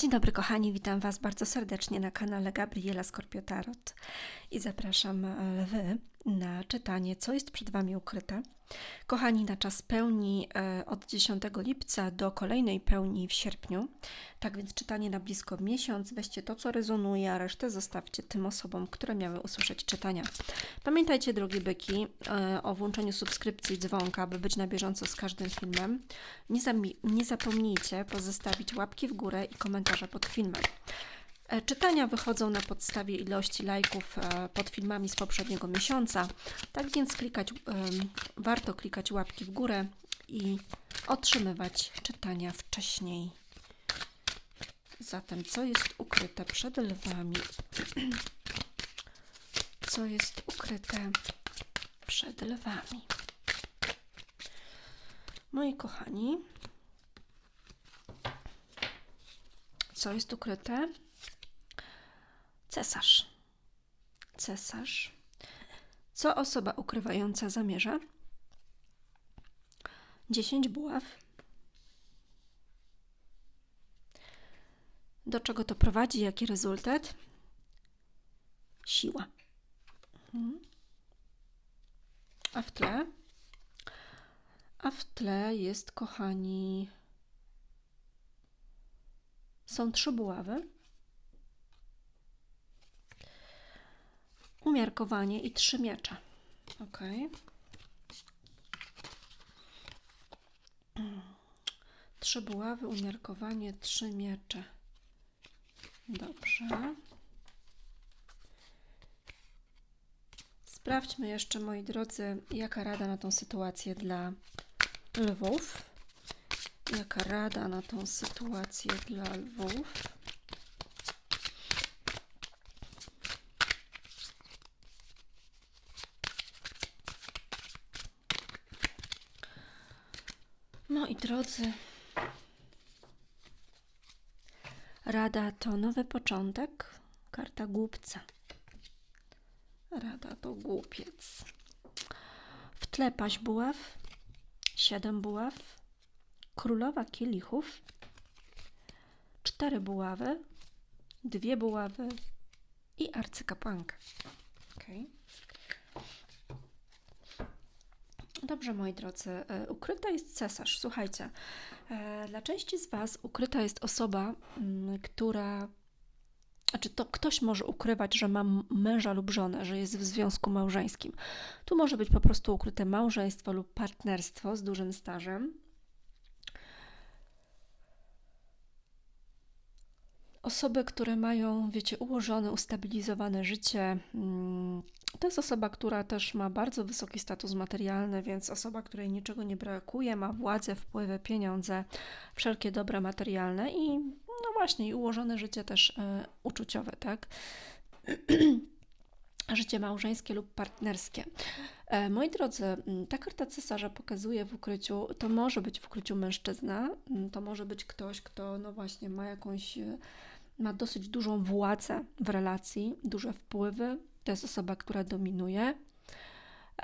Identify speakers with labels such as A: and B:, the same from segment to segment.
A: Dzień dobry kochani, witam Was bardzo serdecznie na kanale Gabriela Skorpio Tarot i zapraszam e, Lwy na czytanie, co jest przed Wami ukryte. Kochani, na czas pełni e, od 10 lipca do kolejnej pełni w sierpniu. Tak więc czytanie na blisko miesiąc. Weźcie to, co rezonuje, a resztę zostawcie tym osobom, które miały usłyszeć czytania. Pamiętajcie, drogie byki, e, o włączeniu subskrypcji dzwonka, by być na bieżąco z każdym filmem. Nie, nie zapomnijcie pozostawić łapki w górę i komentarza pod filmem. E, czytania wychodzą na podstawie ilości lajków e, pod filmami z poprzedniego miesiąca, tak więc klikać, warto klikać łapki w górę i otrzymywać czytania wcześniej. Zatem, co jest ukryte przed lwami? Co jest ukryte przed lwami? Moi kochani, co jest ukryte Cesarz. Cesarz. Co osoba ukrywająca zamierza? Dziesięć buław. Do czego to prowadzi? Jaki rezultat? Siła. Mhm. A w tle? A w tle jest, kochani, są trzy buławy. Umiarkowanie i trzy miecze. Ok. Trzy buławy, umiarkowanie, trzy miecze. Dobrze. Sprawdźmy jeszcze, moi drodzy, jaka rada na tą sytuację dla lwów. Jaka rada na tą sytuację dla lwów. Moi drodzy, rada to nowy początek, karta głupca. Rada to głupiec. W tle paść buław, siedem buław, królowa kielichów, cztery buławy, dwie buławy i arcykapłanka. Okay. Dobrze, moi drodzy, e, ukryta jest cesarz. Słuchajcie, e, dla części z Was ukryta jest osoba, mm, która. Znaczy, to ktoś może ukrywać, że ma męża lub żonę, że jest w związku małżeńskim. Tu może być po prostu ukryte małżeństwo lub partnerstwo z dużym stażem. Osoby, które mają, wiecie, ułożone, ustabilizowane życie, mm, to jest osoba, która też ma bardzo wysoki status materialny, więc osoba, której niczego nie brakuje, ma władzę, wpływy, pieniądze, wszelkie dobra materialne i no właśnie, i ułożone życie też y, uczuciowe, tak? życie małżeńskie lub partnerskie. E, moi drodzy, ta karta cesarza pokazuje w ukryciu, to może być w ukryciu mężczyzna, to może być ktoś, kto no właśnie ma jakąś, e, ma dosyć dużą władzę w relacji, duże wpływy, to jest osoba, która dominuje,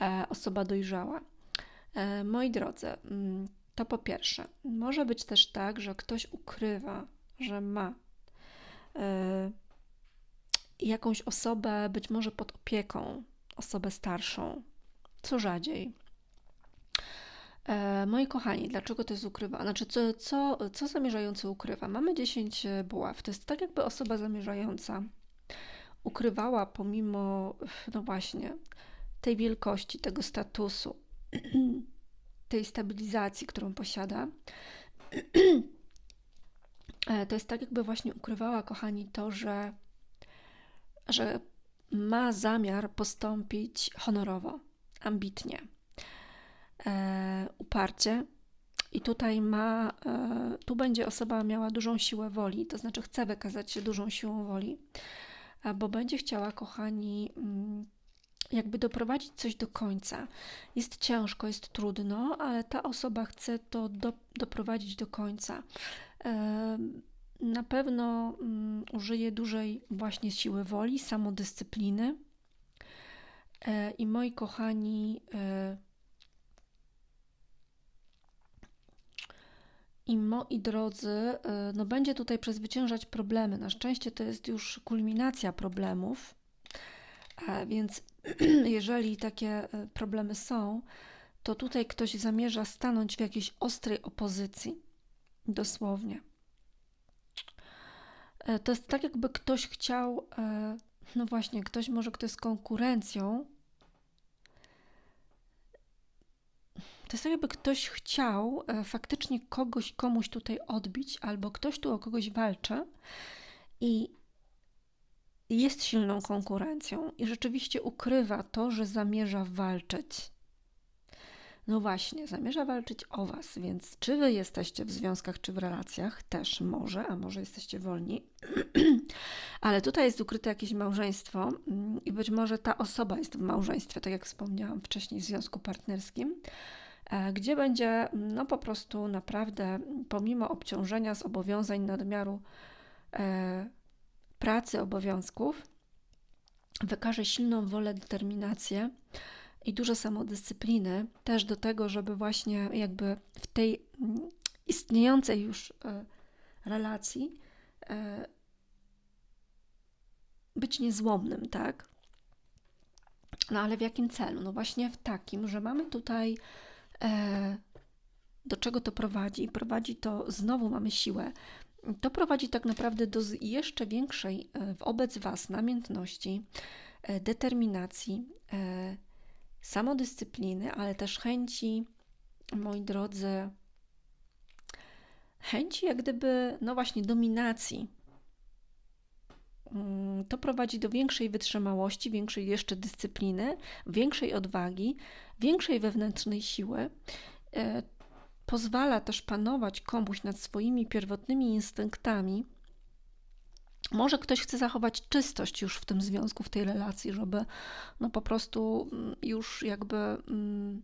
A: e, osoba dojrzała. E, moi drodzy, mm, to po pierwsze, może być też tak, że ktoś ukrywa, że ma e, jakąś osobę, być może pod opieką, osobę starszą, co rzadziej. Moi kochani, dlaczego to jest ukrywa? Znaczy, co, co, co zamierzający ukrywa? Mamy 10 buław. To jest tak, jakby osoba zamierzająca ukrywała pomimo, no właśnie, tej wielkości, tego statusu, tej stabilizacji, którą posiada, e, to jest tak, jakby właśnie ukrywała, kochani, to, że, że ma zamiar postąpić honorowo, ambitnie, e, uparcie. I tutaj ma, e, tu będzie osoba miała dużą siłę woli, to znaczy chce wykazać się dużą siłą woli bo będzie chciała, kochani, mm, jakby doprowadzić coś do końca. Jest ciężko, jest trudno, ale ta osoba chce to do, doprowadzić do końca. Na pewno mm, użyje dużej właśnie siły woli, samodyscypliny. E, I moi kochani, I moi drodzy, y, no będzie tutaj przezwyciężać problemy. Na szczęście to jest już kulminacja problemów, więc jeżeli takie y, problemy są, to tutaj ktoś zamierza stanąć w jakiejś ostrej opozycji. Dosłownie. E, to jest tak, jakby ktoś chciał, no właśnie, ktoś może, kto jest konkurencją, To jest tak, jakby ktoś chciał e, faktycznie kogoś, komuś tutaj odbić, albo ktoś tu o kogoś walczy i jest silną konkurencją i rzeczywiście ukrywa to, że zamierza walczyć. No właśnie, zamierza walczyć o Was, więc czy Wy jesteście w związkach, czy w relacjach, też może, a może jesteście wolni, ale tutaj jest ukryte jakieś małżeństwo mm, i być może ta osoba jest w małżeństwie, tak jak wspomniałam wcześniej, w związku partnerskim, gdzie będzie no po prostu naprawdę pomimo obciążenia, zobowiązań, nadmiaru e, pracy, obowiązków, wykaże silną wolę, determinację i dużo samodyscypliny też do tego, żeby właśnie jakby w tej mm, istniejącej już e, relacji e, być niezłomnym, tak? No ale w jakim celu? No właśnie w takim, że mamy tutaj E, do czego to prowadzi? Prowadzi to, znowu mamy siłę, to prowadzi tak naprawdę do jeszcze większej e, wobec Was namiętności, e, determinacji, samodyscypliny, ale też chęci, moi drodzy, chęci jak gdyby, no właśnie, dominacji. Mm, to prowadzi do większej wytrzymałości, większej jeszcze dyscypliny, większej odwagi, większej wewnętrznej siły, e, pozwala też panować komuś nad swoimi pierwotnymi instynktami. Może ktoś chce zachować czystość już w tym związku, w tej relacji, żeby no po prostu mm, już jakby mm,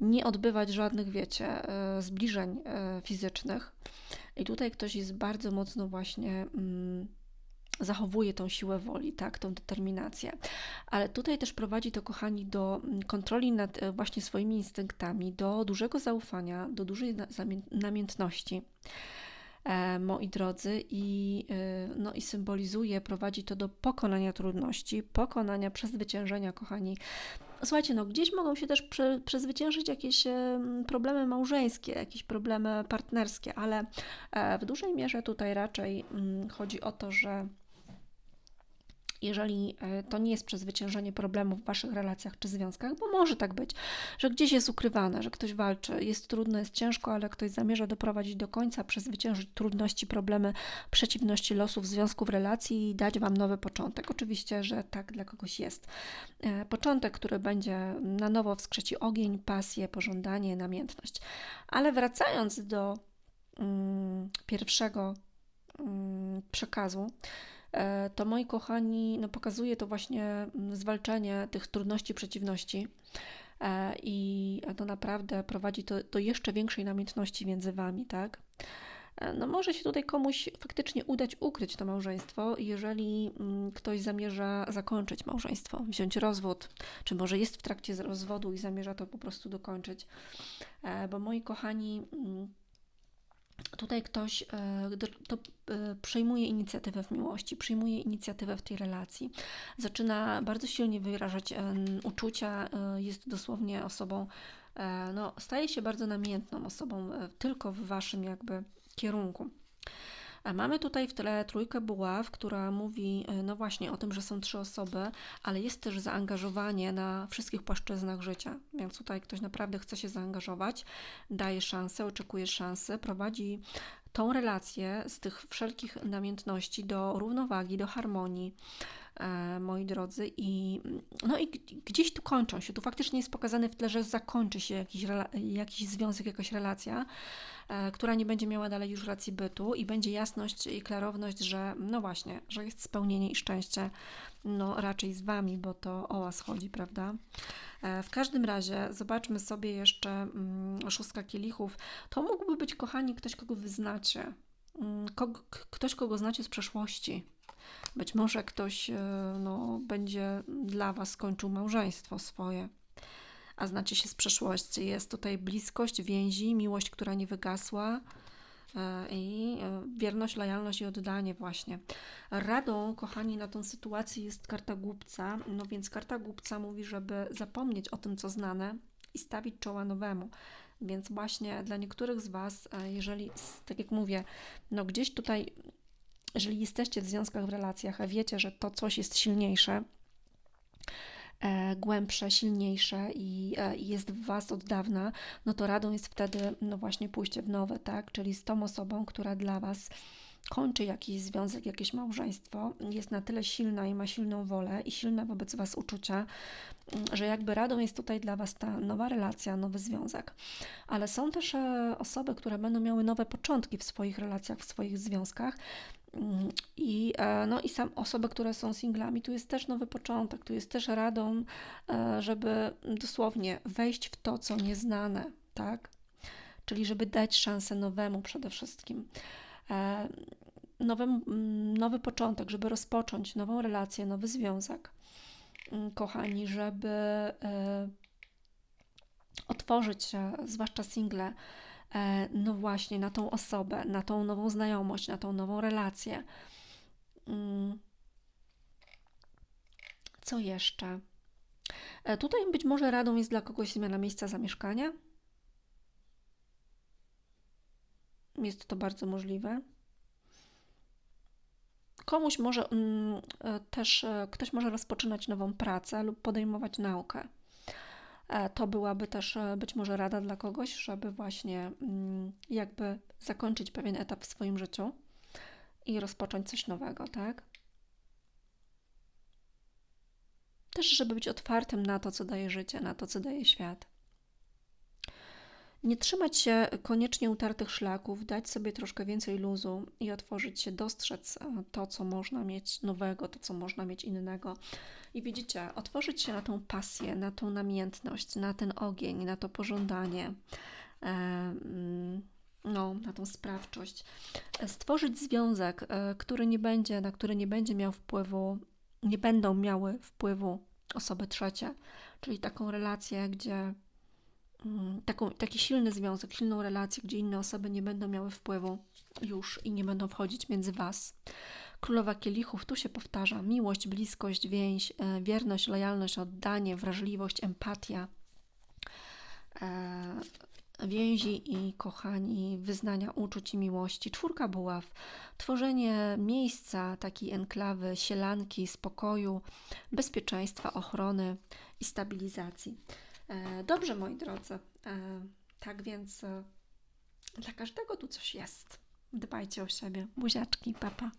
A: nie odbywać żadnych, wiecie, e, zbliżeń e, fizycznych. I tutaj ktoś jest bardzo mocno właśnie mm, zachowuje tą siłę woli, tak, tą determinację. Ale tutaj też prowadzi to, kochani, do mm, kontroli nad e, właśnie swoimi instynktami, do dużego zaufania, do dużej namiętności. E, moi drodzy, i, e, no, i symbolizuje, prowadzi to do pokonania trudności, pokonania, przezwyciężenia, kochani. Słuchajcie, no gdzieś mogą się też prze, przezwyciężyć jakieś problemy małżeńskie, jakieś problemy partnerskie, ale w dużej mierze tutaj raczej mm, chodzi o to, że jeżeli e, to nie jest przezwyciężenie problemów w waszych relacjach czy związkach, bo może tak być, że gdzieś jest ukrywane, że ktoś walczy, jest trudno, jest ciężko, ale ktoś zamierza doprowadzić do końca, przezwyciężyć trudności, problemy, przeciwności losów, związków, relacji i dać wam nowy początek. Oczywiście, że tak dla kogoś jest. E, początek, który będzie na nowo wskrzeci ogień, pasję, pożądanie, namiętność. Ale wracając do mm, pierwszego mm, przekazu, to moi kochani, no pokazuje to właśnie mm, zwalczenie tych trudności, przeciwności e, i to naprawdę prowadzi to do jeszcze większej namiętności między Wami, tak? E, no może się tutaj komuś faktycznie udać ukryć to małżeństwo, jeżeli mm, ktoś zamierza zakończyć małżeństwo, wziąć rozwód, czy może jest w trakcie rozwodu i zamierza to po prostu dokończyć. Bo moi kochani, mm, tutaj ktoś e, to e, przejmuje inicjatywę w miłości, przyjmuje inicjatywę w tej relacji, zaczyna bardzo silnie wyrażać uczucia, e, jest dosłownie osobą, no, staje się bardzo namiętną osobą tylko w waszym jakby kierunku. Mamy tutaj w tle trójkę buław, która mówi no właśnie o tym, że są trzy osoby, ale jest też zaangażowanie na wszystkich płaszczyznach życia. Więc tutaj ktoś naprawdę chce się zaangażować, daje szansę, oczekuje szansy, prowadzi tą relację z tych wszelkich namiętności do równowagi, do harmonii, e, moi drodzy. I, no i gdzieś tu kończą się. Tu faktycznie jest pokazane w tle, że zakończy się jakiś, jakiś związek, jakaś relacja, e, która nie będzie miała dalej już racji bytu i będzie jasność i klarowność, że no właśnie, że jest spełnienie i szczęście no raczej z Wami, bo to o Was chodzi, prawda? E, w każdym razie zobaczmy sobie jeszcze mm, szóstka kielichów. To mógłby być, kochani, ktoś, kogo wy znacie. Mm, ktoś, kogo znacie z przeszłości. Być może ktoś e, no, będzie dla Was skończył małżeństwo swoje. a znacie się z przeszłości. Jest tutaj bliskość, więzi, miłość, która nie wygasła e, i e, wierność, lojalność i oddanie właśnie. Radą, kochani, na tą sytuację jest karta głupca, no więc karta głupca mówi, żeby zapomnieć o tym, co znane i stawić czoła nowemu. Więc właśnie dla niektórych z Was, jeżeli, tak jak mówię, no gdzieś tutaj, jeżeli jesteście w związkach, w relacjach, a wiecie, że to coś jest silniejsze, e, głębsze, silniejsze i, e, i jest w Was od dawna, no to radą jest wtedy, no właśnie, pójście w nowe, tak? Czyli z tą osobą, która dla Was kończy jakiś związek, jakieś małżeństwo, jest na tyle silna i ma silną wolę i silne wobec Was uczucia, mm, że jakby radą jest tutaj dla Was ta nowa relacja, nowy związek. Ale są też e, osoby, które będą miały nowe początki w swoich relacjach, w swoich związkach. Mm, I, e, no i sam osoby, które są singlami, tu jest też nowy początek, tu jest też radą, e, żeby dosłownie wejść w to, co nieznane, tak? Czyli żeby dać szansę nowemu przede wszystkim. E, Nowym, mm, nowy początek, żeby rozpocząć nową relację, nowy związek. Mm, Kochani, żeby otworzyć zwłaszcza single, no właśnie na tą osobę, na tą nową znajomość, na tą nową relację. Mm. Co jeszcze? E, Tutaj być może radą jest dla kogoś zmiana miejsca zamieszkania. Jest to bardzo możliwe. Komuś może mm, e, też, e, ktoś może rozpoczynać nową pracę lub podejmować naukę. E, To byłaby też e, być może rada dla kogoś, żeby właśnie mm, jakby zakończyć pewien etap w swoim życiu i rozpocząć coś nowego, tak? Też, żeby być otwartym na to, co daje życie, na to, co daje świat. Nie trzymać się koniecznie utartych szlaków, dać sobie troszkę więcej luzu i otworzyć się, dostrzec e, to, co można mieć nowego, to, co można mieć innego. I widzicie, otworzyć się na tą pasję, na tą namiętność, na ten ogień, na to pożądanie, e, mm, no, na tą sprawczość. Stworzyć związek, e, który nie będzie, na który nie będzie miał wpływu, nie będą miały wpływu osoby trzecie, czyli taką relację, gdzie taką, taki silny związek, silną relację, gdzie inne osoby nie będą miały wpływu już i nie będą wchodzić między Was. Królowa kielichów, tu się powtarza, miłość, bliskość, więź, e, wierność, lojalność, oddanie, wrażliwość, empatia, e, więzi i kochani, wyznania uczuć i miłości. Czwórka buław, tworzenie miejsca, takiej enklawy, sielanki, spokoju, bezpieczeństwa, ochrony i stabilizacji. E, Dobrze, moi drodzy. E, Tak więc e, dla każdego tu coś jest. Dbajcie o siebie. Buziaczki, papa.